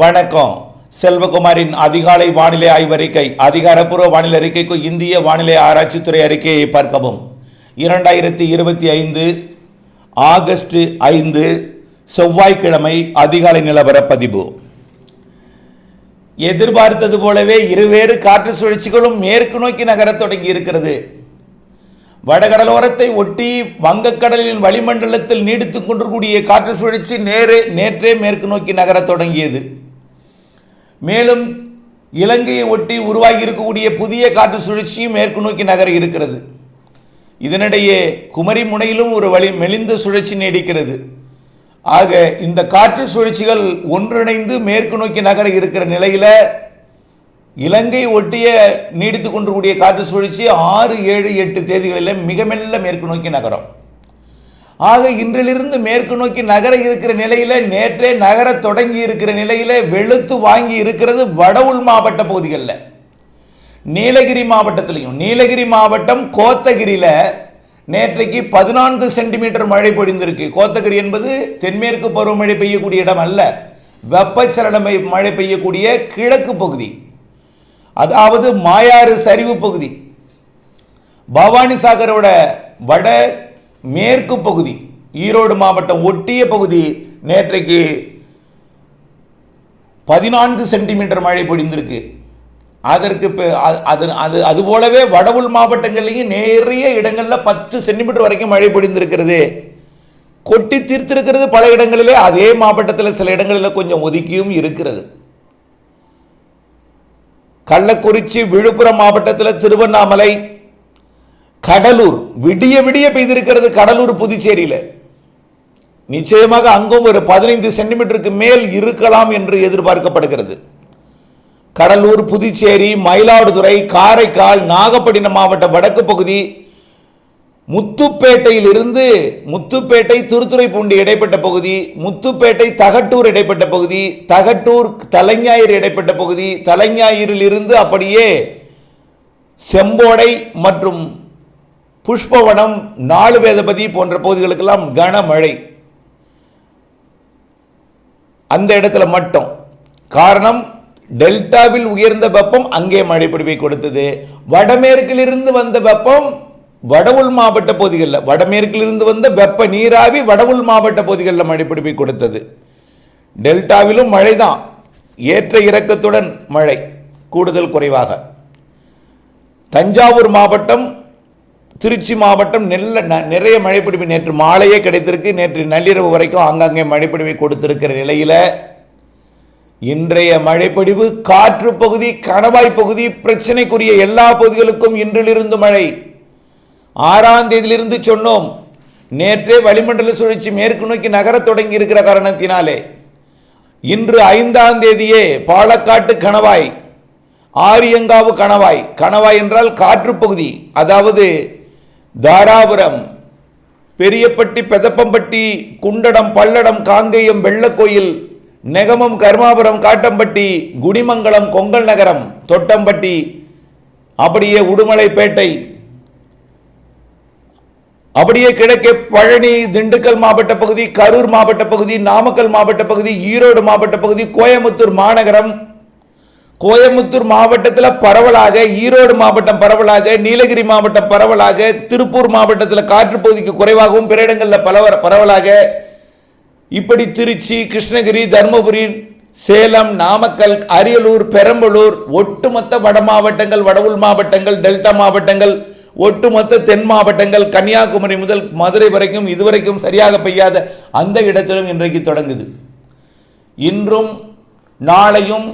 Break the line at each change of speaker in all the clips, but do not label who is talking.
வணக்கம். செல்வகுமாரின் அதிகாலை வானிலை ஆய்வறிக்கை அதிகாரப்பூர்வ வானிலை அறிக்கைக்கு இந்திய வானிலை ஆராய்ச்சித்துறை அறிக்கையை பார்க்கவும். இரண்டாயிரத்தி இருபத்தி ஐந்து ஆகஸ்ட் ஐந்து செவ்வாய்க்கிழமை அதிகாலை நிலவர பதிவு எதிர்பார்த்தது போலவே இருவேறு காற்று சுழற்சிகளும் மேற்கு நோக்கி நகரத் தொடங்கி இருக்கிறது வடகடலோரத்தை ஒட்டி வங்கக்கடலின் வளிமண்டலத்தில் நீடித்துக் கொண்டிருக்கூடிய காற்று சுழற்சி நேரே நேற்றே மேற்கு நோக்கி நகரத் தொடங்கியது. மேலும் இலங்கையை ஒட்டி உருவாகி இருக்கக்கூடிய புதிய காற்று சுழற்சியும் மேற்கு நோக்கி நகர இருக்கிறது. இதனிடையே குமரி முனையிலும் ஒரு வழி மெலிந்த சுழற்சி நீடிக்கிறது. ஆக இந்த காற்று சுழற்சிகள் ஒன்றிணைந்து மேற்கு நோக்கி நகர இருக்கிற நிலையில் இலங்கை ஒட்டிய நீடித்துக் கொண்டிருக்கூடிய காற்று சுழற்சி ஆறு ஏழு எட்டு தேதிகளில் மிக மெல்ல மேற்கு நோக்கி நகரம். ஆக இன்றிலிருந்து மேற்கு நோக்கி நகர இருக்கிற நிலையில் நேற்றே நகர தொடங்கி இருக்கிற நிலையில் வெளுத்து வாங்கி இருக்கிறது வட உள் மாவட்ட பகுதிகளில். நீலகிரி மாவட்டத்திலையும் நீலகிரி மாவட்டம் கோத்தகிரியில் நேற்றைக்கு பதினான்கு சென்டிமீட்டர் மழை பொழிந்திருக்கு. கோத்தகிரி என்பது தென்மேற்கு பருவமழை பெய்யக்கூடிய இடம் அல்ல வெப்பச்சலன மழை பெய்யக்கூடிய கிழக்கு பகுதி. அதாவது மாயாறு சரிவு பகுதி. பவானி சாகரோட வட மேற்கு பகுதி ஈரோடு மாவட்டம் ஒட்டிய பகுதி நேற்றைக்கு பதினான்கு சென்டிமீட்டர் மழை பொழிந்திருக்கு. அதற்கு அது அது அது போலவே வடவுள் மாவட்டங்கள்லேயும் நிறைய இடங்களில் பத்து சென்டிமீட்டர் வரைக்கும் மழை பொழிந்திருக்கிறது. கொட்டி தீர்த்திருக்கிறது பல இடங்களிலே அதே மாவட்டத்தில் சில இடங்களில் கொஞ்சம் ஒதுக்கியும் இருக்கிறது. கள்ளக்குறிச்சி விழுப்புரம் மாவட்டத்தில் திருவண்ணாமலை கடலூர் விடிய விடிய பெய்திருக்கிறது கடலூர் புதுச்சேரியில். நிச்சயமாக அங்கும் ஒரு பதினைந்து சென்டிமீட்டருக்கு மேல் இருக்கலாம் என்று எதிர்பார்க்கப்படுகிறது. கடலூர் புதுச்சேரி மயிலாடுதுறை காரைக்கால் நாகப்பட்டினம் மாவட்ட வடக்கு பகுதி முத்துப்பேட்டையிலிருந்து முத்துப்பேட்டை திருத்துறைப்பூண்டி இடைப்பட்ட பகுதி முத்துப்பேட்டை தகட்டூர் இடைப்பட்ட பகுதி தகட்டூர் தலைஞாயிறு இடைப்பட்ட பகுதி தலைஞாயிறில் இருந்து அப்படியே செம்போடை மற்றும் புஷ்பவனம் நாலு வேதபதி போன்ற பகுதிகளுக்கெல்லாம் கனமழை. அந்த இடத்துல மட்டும். காரணம் டெல்டாவில் உயர்ந்த வெப்பம் அங்கே மழைப்பிடிவை கொடுத்தது. வடமேற்கிலிருந்து வந்த வெப்பம் வடவுள் மாவட்ட பகுதிகளில் வடமேற்கிலிருந்து வந்த வெப்ப நீராவி வடவுள் மாவட்ட பகுதிகளில் மழைப்பிடிவை கொடுத்தது. டெல்டாவிலும் மழை தான் ஏற்ற இறக்கத்துடன் மழை கூடுதல் குறைவாக. தஞ்சாவூர் மாவட்டம் திருச்சி மாவட்டம் நெல்ல ந- நிறைய மழைப்பிடிப்பு நேற்று மாலையே கிடைத்திருக்கு. நேற்று நள்ளிரவு வரைக்கும் ஆங்காங்கே மழைப்பிடிவை கொடுத்திருக்கிற நிலையில் இன்றைய மழைப்பொழிவு காற்று பகுதி கணவாய் பகுதி பிரச்சனைக்குரிய எல்லா பகுதிகளுக்கும் இன்றிலிருந்து மழை. ஆறாம் தேதியிலிருந்து சொன்னோம் நேற்றே வளிமண்டல சுழற்சி மேற்கு நோக்கி நகரத் தொடங்கி இருக்கிற காரணத்தினாலே. இன்று ஐந்தாம் தேதியே பாலக்காட்டு கணவாய் ஆரியங்காவு கணவாய் கணவாய் என்றால் காற்று பகுதி அதாவது தாராபுரம் பெரியப்பட்டி பெதப்பம்பட்டி குண்டடம் பல்லடம் காங்கேயம் வெள்ளக்கோயில் நெகமம் கர்மாபுரம் காட்டம்பட்டி குடிமங்கலம் கொங்கல் நகரம் தொட்டம்பட்டி அப்படியே உடுமலைப்பேட்டை அப்படியே கிழக்கே பழனி திண்டுக்கல் மாவட்ட பகுதி கரூர் மாவட்ட பகுதி நாமக்கல் மாவட்ட பகுதி ஈரோடு மாவட்ட பகுதி கோயமுத்தூர் மாநகரம் கோயம்புத்தூர் மாவட்டத்தில் பரவலாக ஈரோடு மாவட்டம் பரவலாக நீலகிரி மாவட்டம் பரவலாக திருப்பூர் மாவட்டத்தில் காற்றுப்பகுதிக்கு குறைவாகவும் பிற இடங்களில் பலவர பரவலாக. இப்படி திருச்சி கிருஷ்ணகிரி தருமபுரி சேலம் நாமக்கல் அரியலூர் பெரம்பலூர் ஒட்டுமொத்த வட மாவட்டங்கள் வடவுள் மாவட்டங்கள் டெல்டா மாவட்டங்கள் ஒட்டுமொத்த தென் மாவட்டங்கள் கன்னியாகுமரி முதல் மதுரை வரைக்கும் இதுவரைக்கும் சரியாக பெய்யாத அந்த இடத்திலும் இன்றைக்கு தொடங்குது. இன்றும் நாளையும்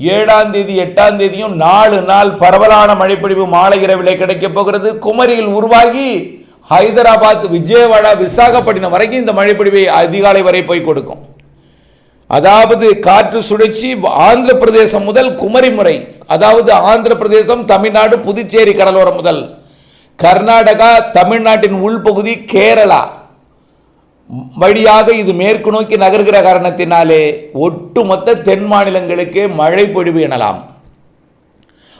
ஏழாம் தேதி எட்டாம் தேதியும் நாலு நாள் பரவலான மழைப்பொழிவு மாலை இரவிலே கிடைக்கப் போகிறது. குமரியில் உருவாகி ஹைதராபாத் விஜயவாடா விசாகப்பட்டினம் வரைக்கும் இந்த மழைப்பொழிவை அதிகாலை வரை போய் கொடுக்கும். அதாவது காற்று சுழற்சி ஆந்திர பிரதேசம் முதல் குமரி முறை அதாவது ஆந்திர பிரதேசம் தமிழ்நாடு புதுச்சேரி கடலோரம் முதல் கர்நாடகா தமிழ்நாட்டின் உள்பகுதி கேரளா. வழியாக இது மேற்கு நோக்கி நகர்கிற காரணத்தினாலே ஒட்டுமொத்த தென் மாநிலங்களுக்கு மழை பொழிவு எனலாம்.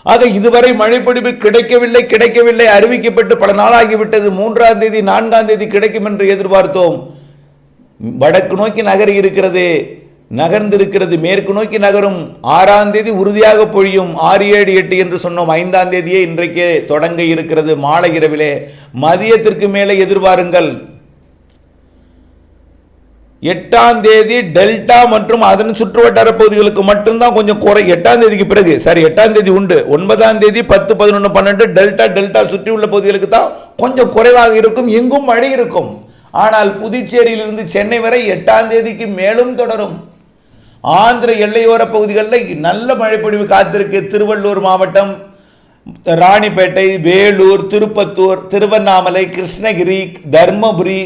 ஆக இதுவரை மழைப்பொழிவு கிடைக்கவில்லை கிடைக்கவில்லை அறிவிக்கப்பட்டு பல நாளாகிவிட்டது. மூன்றாம் தேதி நான்காம் தேதி கிடைக்கும் என்று எதிர்பார்த்தோம். வடக்கு நோக்கி நகர் இருக்கிறது நகர்ந்திருக்கிறது. மேற்கு நோக்கி நகரும். ஆறாம் தேதி உறுதியாக பொழியும். ஆறு ஏழு எட்டு என்று சொன்னோம். ஐந்தாம் தேதியே இன்றைக்கே தொடங்க இருக்கிறது. மாலை இரவிலே மதியத்திற்கு மேலே எதிர்பாருங்கள். எட்டாம் தேதி டெல்டா மற்றும் அதன் சுற்றுவட்டார பகுதிகளுக்கு மட்டும்தான் கொஞ்சம் குறை. எட்டாம் தேதிக்கு பிறகு சரி எட்டாம் தேதி உண்டு. ஒன்பதாம் தேதி பத்து பதினொன்று பன்னெண்டு டெல்டா டெல்டா சுற்றி உள்ள பகுதிகளுக்கு தான் கொஞ்சம் குறைவாக இருக்கும். எங்கும் மழை இருக்கும். ஆனால் புதுச்சேரியிலிருந்து சென்னை வரை எட்டாம் தேதிக்கு மேலும் தொடரும். ஆந்திர எல்லையோர பகுதிகளில் நல்ல மழைப்பொழிவு காத்திருக்கு. திருவள்ளூர் மாவட்டம் ராணிப்பேட்டை வேலூர் திருப்பத்தூர் திருவண்ணாமலை கிருஷ்ணகிரி தர்மபுரி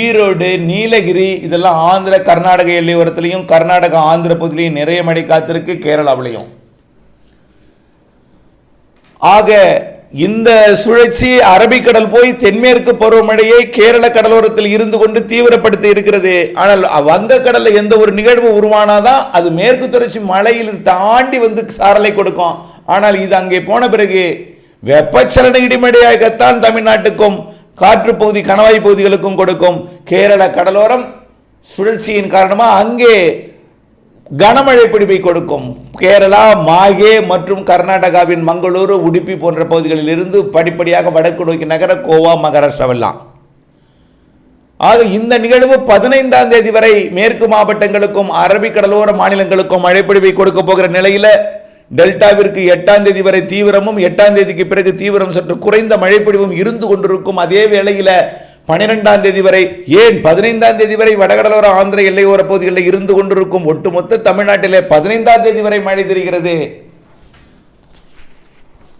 ஈரோடு நீலகிரி இதெல்லாம் ஆந்திர கர்நாடக எல்லையோரத்துலேயும் கர்நாடகா ஆந்திர பகுதியிலையும் நிறைய மழை காத்திருக்கு கேரளாவிலையும். ஆக இந்த சுழற்சி அரபிக்கடல் போய் தென்மேற்கு பருவமழையை கேரள கடலோரத்தில் இருந்து கொண்டு தீவிரப்படுத்தி இருக்கிறது. ஆனால் வங்கக்கடலில் எந்த ஒரு நிகழ்வு உருவானாதான் அது மேற்கு தொடர்ச்சி மலையில் தாண்டி வந்து சாரலை கொடுக்கும். ஆனால் இது அங்கே போன பிறகு வெப்பச்சலன இடிமடையாகத்தான் தமிழ்நாட்டுக்கும் காற்று பகுதி கணவாய் பகுதிகளுக்கும் கொடுக்கும் கேரள கடலோரம் சுழற்சியின் காரணமாக அங்கே கனமழை பிடிப்பை கொடுக்கும். கேரளா மாகே மற்றும் கர்நாடகாவின் மங்களூரு உடுப்பி போன்ற பகுதிகளில் இருந்து படிப்படியாக வடக்கு நோக்கி நகர கோவா மகாராஷ்டிராவெல்லாம். ஆக இந்த நிகழ்வு பதினைந்தாம் தேதி வரை மேற்கு மாவட்டங்களுக்கும் அரபிக்கடலோர மாநிலங்களுக்கும் மழைப்பிடிப்பை கொடுக்க போகிற நிலையில் டெல்டாவிற்கு எட்டாம் தேதி வரை தீவிரமும் எட்டாம் தேதிக்கு பிறகு தீவிரம் சற்று குறைந்த மழைப்பொழிவும் இருந்து கொண்டிருக்கும் அதே வேளையில் பனிரெண்டாம் தேதி வரை ஏன் பதினைந்தாம் தேதி வரை வடகடலோர ஆந்திர எல்லையோர பகுதிகளில் இருந்து கொண்டிருக்கும் ஒட்டுமொத்த தமிழ்நாட்டிலே பதினைந்தாம் தேதி வரை மழை தெரிகிறது?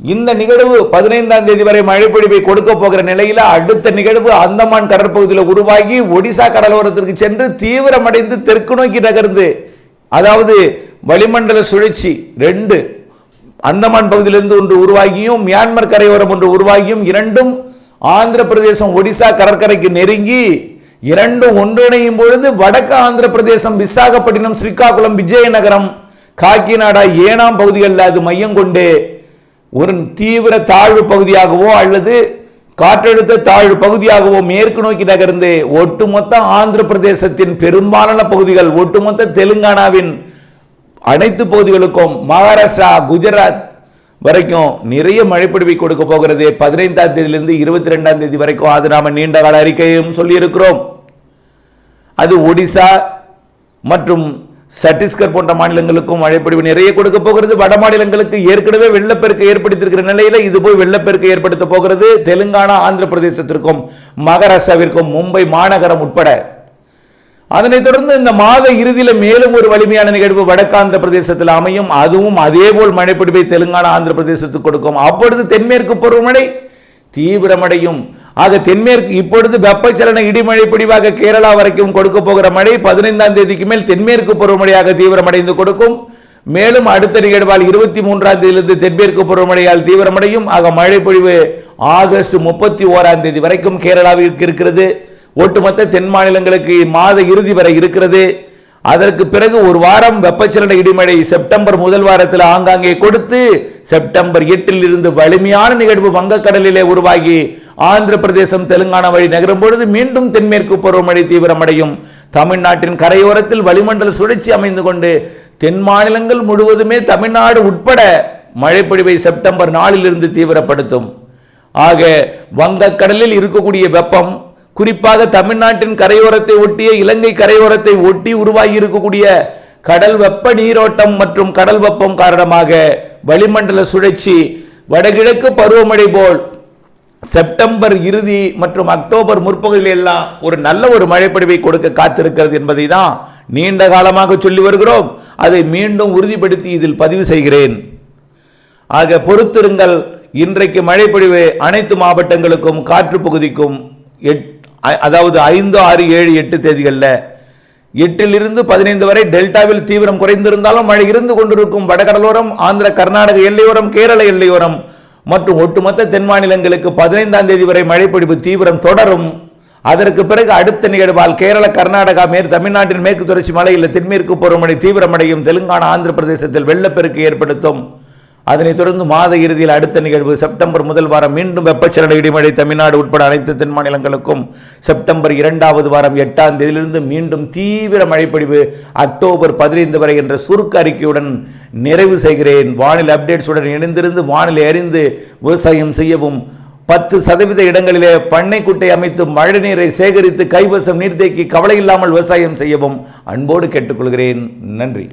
இந்த நிகழ்வு பதினைந்தாம் தேதி வரை மழைப்பொழிவை கொடுக்க போகிற நிலையில் அடுத்த நிகழ்வு அந்தமான் கடற்பகுதியில் உருவாகி ஒடிசா கடலோரத்திற்கு சென்று தீவிரமடைந்து தெற்கு நோக்கி நகர்ந்து அதாவது வளிமண்டல சுழற்சி ரெண்டு அந்தமான் பகுதியிலிருந்து ஒன்று உருவாகியும் மியான்மர் கரையோரம் ஒன்று உருவாகியும் இரண்டும் ஆந்திர பிரதேசம் ஒடிசா கடற்கரைக்கு நெருங்கி இரண்டும் ஒன்றிணையும் பொழுது வடக்கு ஆந்திர பிரதேசம் விசாகப்பட்டினம் ஸ்ரீகாகுளம் விஜயநகரம் காக்கிநாடா ஏனாம் பகுதிகளில் அது மையம் கொண்டு ஒரு தீவிர தாழ்வு பகுதியாகவோ அல்லது காற்றழுத்த தாழ்வு பகுதியாகவோ மேற்கு நோக்கி நகர்ந்து ஒட்டுமொத்த ஆந்திர பிரதேசத்தின் பெரும்பாலான பகுதிகள் ஒட்டுமொத்த தெலுங்கானாவின் அனைத்து பகுதிகளுக்கும் மகாராஷ்டிரா குஜராத் வரைக்கும் நிறைய மழைப்பிடிவை கொடுக்க போகிறது. பதினைந்தாம் தேதியிலிருந்து இருபத்தி ரெண்டாம் தேதி வரைக்கும் அது நாம நீண்ட கால அறிக்கையும் சொல்லியிருக்கிறோம். அது ஒடிசா மற்றும் சத்தீஸ்கர் போன்ற மாநிலங்களுக்கும் மழைப்பொழிவு நிறைய கொடுக்க போகிறது. வட மாநிலங்களுக்கு ஏற்கனவே வெள்ளப்பெருக்கு ஏற்படுத்தியிருக்கிற நிலையில் இது போய் வெள்ளப்பெருக்கு ஏற்படுத்த போகிறது. தெலுங்கானா ஆந்திர பிரதேசத்திற்கும் மகாராஷ்டிராவிற்கும் மும்பை மாநகரம் உட்பட. அதனைத் தொடர்ந்து இந்த மாத இறுதியில் மேலும் ஒரு வலிமையான நிகழ்வு வடக்காந்திர பிரதேசத்தில் அமையும். அதுவும் அதேபோல் மழைப்பிடிப்பை தெலுங்கானா ஆந்திர பிரதேசத்துக்கு கொடுக்கும். அப்பொழுது தென்மேற்கு பருவமழை தீவிரமடையும். ஆக தென்மேற்கு இப்பொழுது வெப்பச்சலன இடிமழை பிடிவாக கேரளா வரைக்கும் கொடுக்க போகிற மழை பதினைந்தாம் தேதிக்கு மேல் தென்மேற்கு பருவமழையாக தீவிரமடைந்து கொடுக்கும். மேலும் அடுத்த நிகழ்வால் இருபத்தி மூன்றாம் தேதியிலிருந்து தென்மேற்கு பருவமழையால் தீவிரமடையும். ஆக மழை பொழிவு ஆகஸ்ட் முப்பத்தி ஓராம் தேதி வரைக்கும் கேரளாவிற்கு இருக்கிறது. ஒட்டுமொத்த தென் மாநிலங்களுக்கு மாத இறுதி வரை இருக்கிறது. அதற்கு பிறகு ஒரு வாரம் வெப்பச்சலன இடிமழை செப்டம்பர் முதல் வாரத்தில் ஆங்காங்கே கொடுத்து செப்டம்பர் எட்டில் இருந்து வலிமையான நிகழ்வு வங்கக்கடலிலே உருவாகி ஆந்திர பிரதேசம் தெலுங்கானா வழி நகரும் பொழுது மீண்டும் தென்மேற்கு பருவமழை தீவிரமடையும். தமிழ்நாட்டின் கரையோரத்தில் வளிமண்டல சுழற்சி அமைந்து கொண்டு தென் மாநிலங்கள் முழுவதுமே தமிழ்நாடு உட்பட மழைப்பொழிவை செப்டம்பர் நாலிலிருந்து தீவிரப்படுத்தும். ஆக வங்கக்கடலில் இருக்கக்கூடிய வெப்பம் குறிப்பாக தமிழ்நாட்டின் கரையோரத்தை ஒட்டிய இலங்கை கரையோரத்தை ஒட்டி உருவாகி இருக்கக்கூடிய கடல் வெப்ப நீரோட்டம் மற்றும் கடல் வெப்பம் காரணமாக வளிமண்டல சுழற்சி வடகிழக்கு பருவமழை போல் செப்டம்பர் இறுதி மற்றும் அக்டோபர் முற்பகுதியில் எல்லாம் ஒரு நல்ல ஒரு மழைப்பொழிவை கொடுக்க காத்திருக்கிறது என்பதை தான் நீண்ட காலமாக சொல்லி வருகிறோம். அதை மீண்டும் உறுதிப்படுத்தி இதில் பதிவு செய்கிறேன். ஆக பொறுத்திருங்கள் இன்றைக்கு மழைப்பொழிவு அனைத்து மாவட்டங்களுக்கும் காற்று பகுதிக்கும் எட் அதாவது ஐந்து ஆறு ஏழு எட்டு தேதிகளில் எட்டிலிருந்து பதினைந்து வரை டெல்டாவில் தீவிரம் குறைந்திருந்தாலும் மழை இருந்து கொண்டிருக்கும் வடகடலோரம் ஆந்திர கர்நாடக எல்லையோரம் கேரள எல்லையோரம் மற்றும் ஒட்டுமொத்த தென் மாநிலங்களுக்கு பதினைந்தாம் தேதி வரை மழைப்பிடிப்பு தீவிரம் தொடரும். அதற்கு பிறகு அடுத்த நிகழ்வால் கேரள கர்நாடகா மேற் தமிழ்நாட்டின் மேற்கு தொடர்ச்சி மலையில் தென்மேற்கு பருவமழை தீவிரமடையும் தெலுங்கானா ஆந்திர பிரதேசத்தில் வெள்ளப்பெருக்கு ஏற்படுத்தும். அதனைத் தொடர்ந்து மாத இறுதியில் அடுத்த நிகழ்வு செப்டம்பர் முதல் வாரம் மீண்டும் வெப்பச்சலன இடிமழை தமிழ்நாடு உட்பட அனைத்து தென் மாநிலங்களுக்கும். செப்டம்பர் இரண்டாவது வாரம் எட்டாம் தேதியிலிருந்து மீண்டும் தீவிர மழைப்பொழிவு அக்டோபர் பதினைந்து வரை என்ற சுருக்க அறிக்கையுடன் நிறைவு செய்கிறேன். வானிலை அப்டேட்ஸுடன் இணைந்திருந்து வானிலை அறிந்து விவசாயம் செய்யவும். பத்து சதவீத இடங்களிலே பண்ணைக்குட்டை அமைத்து மழைநீரை சேகரித்து கைவசம் நீர்த்தேக்கி கவலை இல்லாமல் விவசாயம் செய்யவும் அன்போடு கேட்டுக்கொள்கிறேன். நன்றி.